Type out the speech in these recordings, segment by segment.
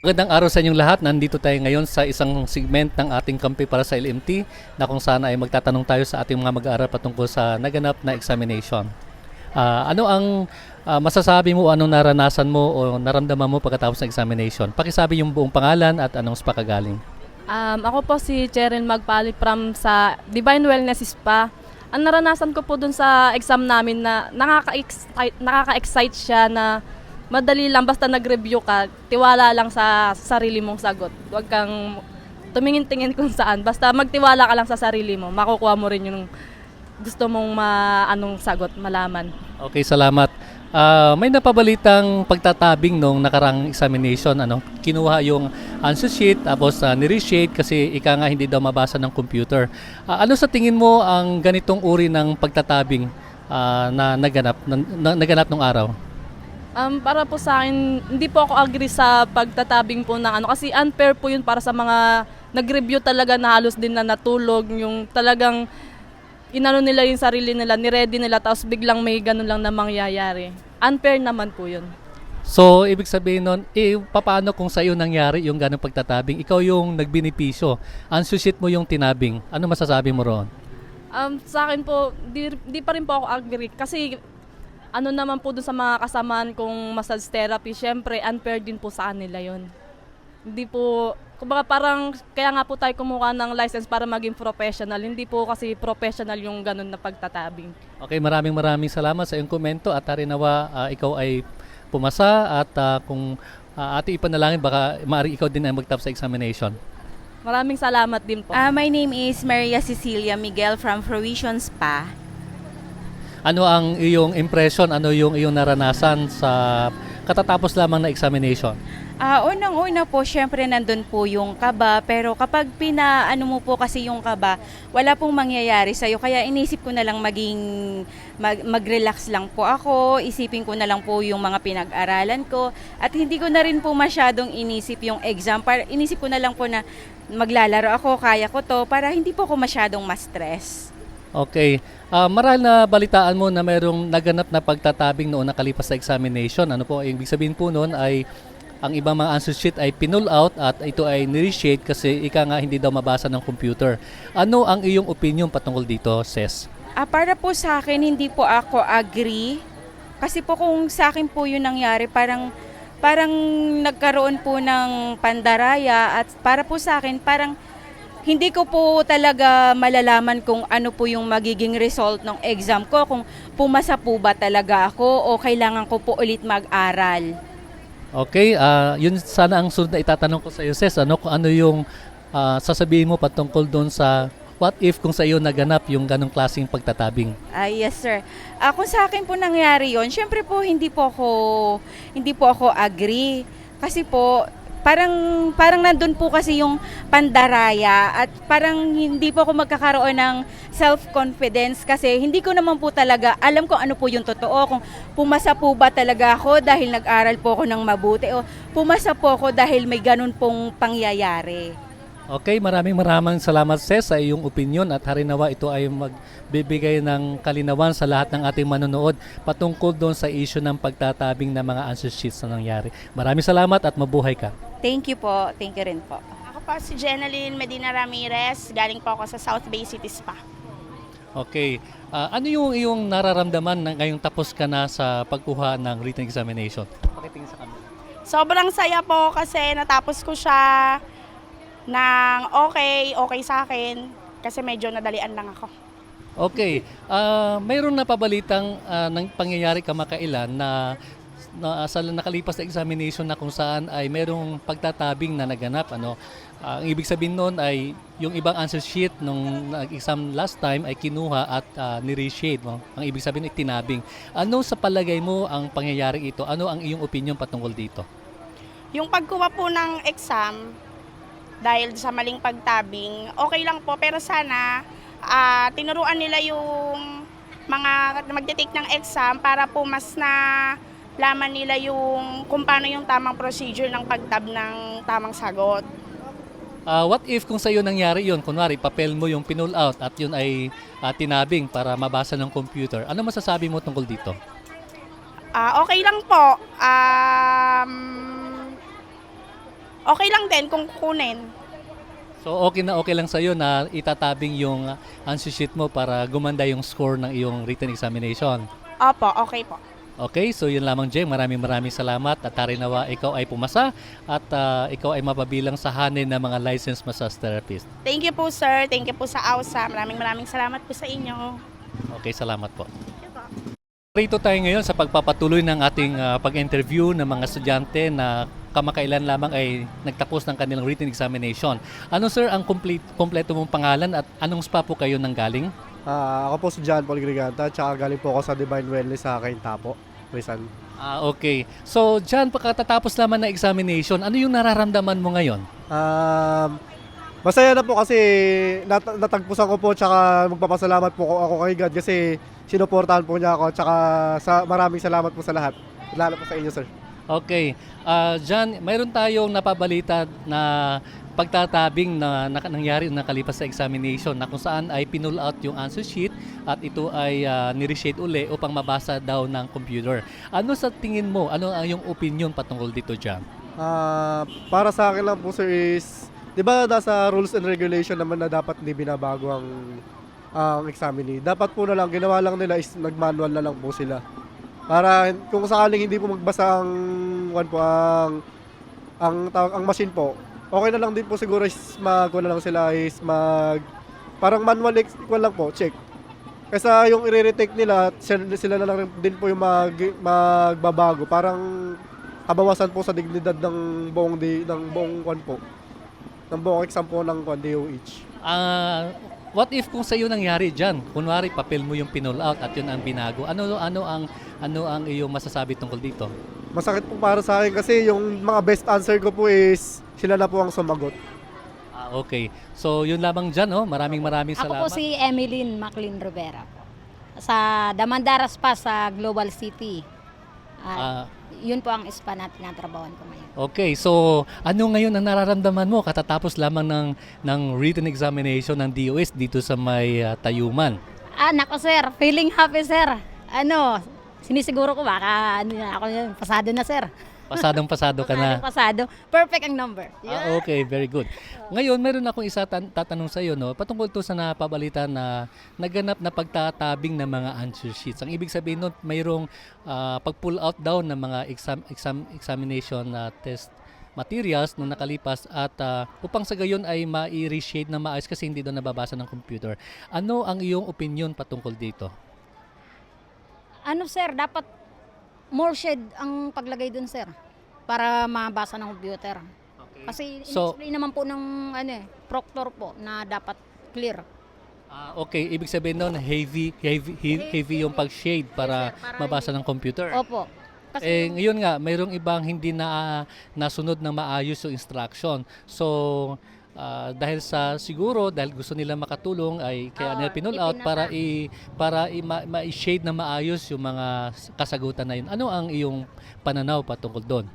Magandang araw sa inyong lahat. Nandito tayo ngayon sa isang segment ng ating kampi para sa LMT na kung saan ay magtatanong tayo sa ating mga mag-aaral patungkol sa naganap na examination. Ah, ano ang ah, masasabi mo anong naranasan mo o naramdaman mo pagkatapos ng examination? Pakisabi yung buong pangalan at anong spa ka galing. Um, ako po si Cheryl Magpali from sa Divine Wellness Spa. Ang naranasan ko po dun sa exam namin na nakaka-excite, nakaka-excite siya na madali lang basta nag-review ka, tiwala lang sa sarili mong sagot. Huwag kang tumingin-tingin kung saan. Basta magtiwala ka lang sa sarili mo, makukuha mo rin yung gusto mong ma anong sagot, malaman. Okay, salamat. Ah, may napabalitang pagtatabing nung nakarang examination. Ano? Kinuha yung answer sheet tapos uh, ni-reshape kasi ika nga hindi daw mabasa ng computer. Ah, ano sa tingin mo ang ganitong uri ng pagtatabing ah, na naganap, na, na- naganap nung araw? Um, para po sa akin, hindi po ako agree sa pagtatabing po ng ano kasi unfair po yun para sa mga nag-review talaga na halos din na natulog, yung talagang inano nila yung sarili nila, niready nila tapos biglang may ganun lang na mangyayari. Unfair naman po yun. So, ibig sabihin nun, eh, paano kung sa iyo nangyari yung ganong pagtatabing? Ikaw yung nagbinipisyo. Sheet mo yung tinabing. Ano masasabi mo roon? Um, sa akin po, di, di pa rin po ako agree kasi ano naman po dun sa mga kasamaan kong massage therapy, syempre unfair din po sa kanila yon. Hindi po, kumbaga parang kaya nga po tayo kumuha ng license para maging professional. Hindi po kasi professional yung ganun na pagtatabing. Okay, maraming maraming salamat sa iyong komento at harinawa ah, ikaw ay pumasa at ah, kung uh, ati ipanalangin baka maaari ikaw din ay magtap sa examination. Maraming salamat din po. Ah, my name is Maria Cecilia Miguel from Fruition Spa. Ano ang iyong impression, ano yung iyong naranasan sa katatapos lamang na examination? Ah, unang-una po, syempre nandun po yung kaba, pero kapag pinaano mo po kasi yung kaba, wala pong mangyayari sa'yo. Kaya inisip ko na lang maging, mag, mag-relax lang po ako, isipin ko na lang po yung mga pinag-aralan ko, at hindi ko na rin po masyadong inisip yung exam. Para, inisip ko na lang po na maglalaro ako, kaya ko to, para hindi po ako masyadong ma-stress. Okay. Ah, maral na balitaan mo na mayroong naganap na pagtatabing noon nakalipas sa examination. Ano po, yung ibig sabihin po noon ay ang ibang mga answer sheet ay pinull out at ito ay ni-reshape kasi ika nga hindi daw mabasa ng computer. Ano ang iyong opinion patungkol dito, Ses? Ah, para po sa akin, hindi po ako agree. Kasi po kung sa akin po yun nangyari, parang, parang nagkaroon po ng pandaraya at para po sa akin, parang hindi ko po talaga malalaman kung ano po yung magiging result ng exam ko, kung pumasa po ba talaga ako o kailangan ko po ulit mag-aral. Okay, ah yun sana ang sunod na itatanong ko sa iyo, Ses. Ano, kung ano yung ah, sasabihin mo patungkol doon sa what if kung sa iyo naganap yung ganong klaseng pagtatabing? Ah, yes sir. Ah, kung sa akin po nangyari yon, syempre po hindi po ako hindi po ako agree kasi po parang parang nandun po kasi yung pandaraya at parang hindi po ako magkakaroon ng self-confidence kasi hindi ko naman po talaga alam kung ano po yung totoo kung pumasa po ba talaga ako dahil nag-aral po ako ng mabuti o pumasa po ako dahil may ganun pong pangyayari. Okay, maraming maraming salamat Ses sa iyong opinion at harinawa ito ay magbibigay ng kalinawan sa lahat ng ating manonood patungkol doon sa issue ng pagtatabing ng mga answer sheets na nangyari. Maraming salamat at mabuhay ka. Thank you po. Thank you rin po. Ako po si Jenaline Medina Ramirez. Galing po ako sa South Bay City Spa. Okay, ah, ano yung iyong nararamdaman na ngayong tapos ka na sa pagkuha ng written examination? Pakitingin sa camera. Sobrang saya po kasi natapos ko siya ng okay, okay sa akin. Kasi medyo nadalian lang ako. Okay, ah mayroon na pabalitang ah, ng pangyayari kamakailan na, na sa nakalipas na examination na kung saan ay mayroong pagtatabing na naganap ano. Ah, ang ibig sabihin noon ay yung ibang answer sheet nung nag-exam last time ay kinuha at ah, ni-reshape. No? Ang ibig sabihin ay tinabing. Ano sa palagay mo ang pangyayari ito? Ano ang iyong opinion patungkol dito? Yung pagkuha po ng exam, dahil sa maling pagtabing, okay lang po. Pero sana, ah, tinuruan nila yung mga magte-take ng exam para po mas na laman nila yung kung paano yung tamang procedure ng pagtab ng tamang sagot. Ah, what if kung sa iyo nangyari yon, kunwari papel mo yung pinull out at yun ay ah, tinabing para mabasa ng computer, ano masasabi mo tungkol dito? Ah, okay lang po. Um, okay lang din kung kukunin. So okay na okay lang sa'yo na itatabing yung uh, answer sheet mo para gumanda yung score ng iyong written examination. Opo, okay po. Okay, so yun lamang Jeng. Maraming maraming salamat at tarinawa ikaw ay pumasa at ah, ikaw ay mapabilang sa hanin ng mga licensed massage therapist. Thank you po sir, thank you po sa AUSA. Maraming maraming salamat po sa inyo. Okay, salamat po. Rito tayo ngayon sa pagpapatuloy ng ating ah, pag-interview ng mga estudyante na kamakailan lamang ay nagtapos ng kanilang written examination. Ano sir ang complete, kompleto mong pangalan at anong spa po kayo nang galing? Ah, ako po si John Paul Griganta, tsaka galing po ako sa Divine Wellness sa Kaintapo, Rizal. Ah, okay. So, dyan, pagkatapos naman ng examination, ano yung nararamdaman mo ngayon? Um, masaya na po kasi nat- natagpusan ko po tsaka magpapasalamat po ako kay God kasi sinuportahan po niya ako tsaka sa, maraming salamat po sa lahat. Lalo po sa inyo, sir. Okay. Ah, dyan, mayroon tayong napabalita na pagtatabing na, na nangyari na nakalipas sa examination na kung saan ay pinull out yung answer sheet at ito ay uh, nireshape uli upang mabasa daw ng computer. Ano sa tingin mo? Ano ang yung opinion patungkol dito dyan? Ah, para sa akin lang po, sir, is, di ba nasa rules and regulation naman na dapat hindi binabago ang ang examinee. Dapat po na lang, ginawa lang nila is nag-manual na lang po sila. Para kung sakaling hindi po magbasa ang, one po, ang, ang, tawag- ang machine po, okay na lang din po siguro is mag, na lang sila is mag, parang manual equal lang po, check. Kaysa yung i-retake nila, sila, na lang din po yung mag, magbabago. Parang kabawasan po sa dignidad ng buong di, ng buong kwan po. Ng buong exam po ng kwan DOH. Ah, what if kung sa iyo nangyari dyan? Kunwari, papel mo yung pinull out at yun ang binago. Ano ano ang ano ang iyong masasabi tungkol dito? Masakit po para sa akin kasi yung mga best answer ko po is sila na po ang sumagot. Ah, okay. So, yun lamang dyan, oh. Maraming maraming Ako salamat. po si Emeline Maclean Rivera po. Sa Damandaras pa sa Global City. Ah, Ah, yun po ang spa na tinatrabawan ko ngayon. Okay, so ano ngayon ang nararamdaman mo katatapos lamang ng ng written examination ng DOS dito sa may ah, Tayuman? Ah, nako sir, feeling happy sir. Ano, sinisiguro ko baka ano ako yun, pasado na sir. Pasadong pasado ka na. Pasadong pasado. Perfect ang number. Ah, okay, very good. Ngayon, meron akong isa tan- tatanong sa iyo, no? Patungkol to sa napabalita na naganap na pagtatabing ng mga answer sheets. Ang ibig sabihin nun, mayroong ah, pag-pull out daw ng mga exam, exam examination na test materials nung nakalipas at ah, upang sa gayon ay ma-reshade na maayos kasi hindi doon nababasa ng computer. Ano ang iyong opinion patungkol dito? Ano sir, dapat more shade ang paglagay dun sir para mabasa ng computer. Kasi So- in-explain naman po ng ano eh, proctor po na dapat clear. Ah, okay, ibig sabihin nun, heavy, heavy, he- heavy yung pag-shade para sir, para mabasa ng computer. Opo. Kasi Eh, yung- ngayon nga, mayroong ibang hindi na nasunod na maayos yung instruction. So, ah, dahil sa siguro dahil gusto nila makatulong ay kaya Oo, nila pinull out para i para i, ma, ma-shade na maayos yung mga kasagutan na yun. Ano ang iyong pananaw patungkol doon?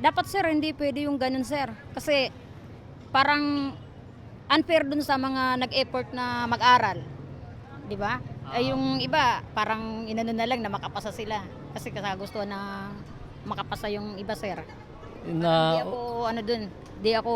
Dapat sir, hindi pwede yung ganun sir. Kasi parang unfair dun sa mga nag-effort na mag-aral. Di ba? Ay yung iba, parang inano na lang na makapasa sila. Kasi kasagustuhan na makapasa yung iba sir. Hindi Na ako ano dun, di ako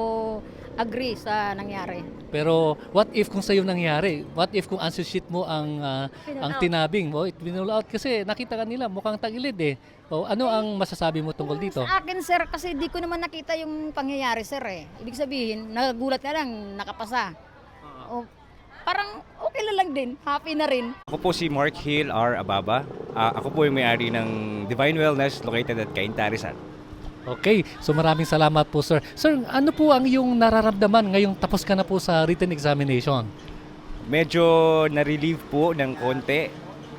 agree sa nangyari. pero what if kung sa iyo nangyari? What if kung answer sheet mo ang ah, Pinull ang out. tinabing mo, it pinull out kasi nakita kanila mukhang tagilid eh. O ano ang masasabi mo tungkol dito? Sa akin sir, kasi di ko naman nakita yung pangyayari sir eh. Ibig sabihin, nagulat na lang, nakapasa. O, parang okay na lang din, happy na rin. Ako po si Mark Hill R. Ababa. Ah, ako po yung may-ari ng Divine Wellness located at Cainta, Rizal. Okay, so maraming salamat po sir. Sir, ano po ang iyong nararamdaman ngayong tapos ka na po sa written examination? Medyo na-relieve po ng konti.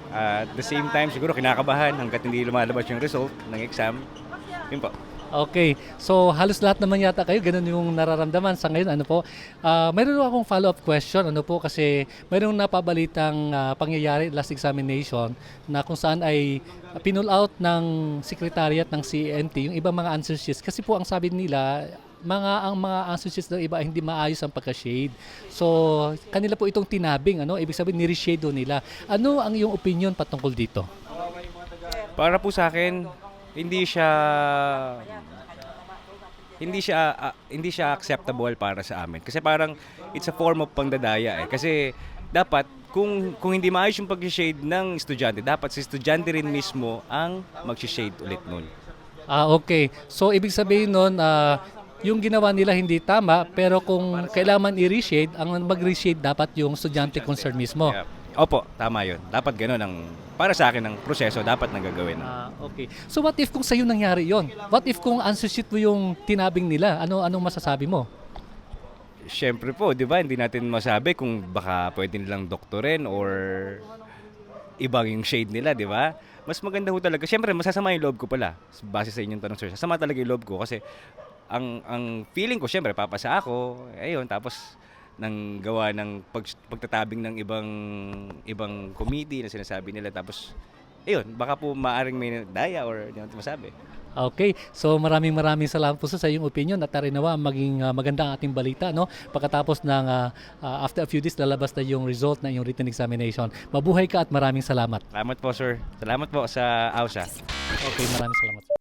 Ah, at the same time, siguro kinakabahan hanggat hindi lumalabas yung result ng exam. Yun po. Okay, so halos lahat naman yata kayo, ganun yung nararamdaman sa ngayon. Ano po? Ah, mayroon akong follow-up question. Ano po? Kasi mayroong napabalitang ah, pangyayari last examination na kung saan ay pinull out ng secretariat ng CENT yung ibang mga answer. Kasi po ang sabi nila, mga ang mga sheets ng iba hindi maayos ang pagka-shade. So, kanila po itong tinabing, ano? Ibig sabihin ni-reshade nila. Ano ang iyong opinion patungkol dito? Para po sa akin, hindi siya hindi siya ah, hindi siya acceptable para sa amin. Kasi parang it's a form of pangdadaya eh. Kasi dapat kung kung hindi maayos yung pag-shade ng estudyante, dapat si estudyante rin mismo ang mag-shade ulit nun. Ah, okay. So, ibig sabihin nun, ah, yung ginawa nila hindi tama, pero kung kailangan i-reshade, ang mag-reshade dapat yung estudyante concerned mismo. Kaya, opo, tama yun. Dapat ganun ang, para sa akin, ang proseso dapat nang gagawin. Ah, okay. So, what if kung sa'yo nangyari yon? What if kung unsusit mo yung tinabing nila? Ano anong masasabi mo? Siyempre po, di ba, hindi natin masabi kung baka pwede nilang doktorin or ibang yung shade nila, di ba? Mas maganda ho talaga. Siyempre, masasama yung loob ko pala. Base sa inyong tanong, sir. Sasama talaga yung loob ko kasi ang ang feeling ko, siyempre, papasa ako. Ayun, tapos nang gawa ng pag, pagtatabing ng ibang ibang committee na sinasabi nila tapos ayun baka po maaring may daya or hindi natin masabi Okay, so maraming maraming salamat po sa iyong opinion at tarinawa maging ah, maganda ang ating balita no pagkatapos ng ah, ah, after a few days lalabas na yung result ng iyong written examination. Mabuhay ka at maraming salamat. salamat po sir salamat po sa AUSA Okay, maraming salamat.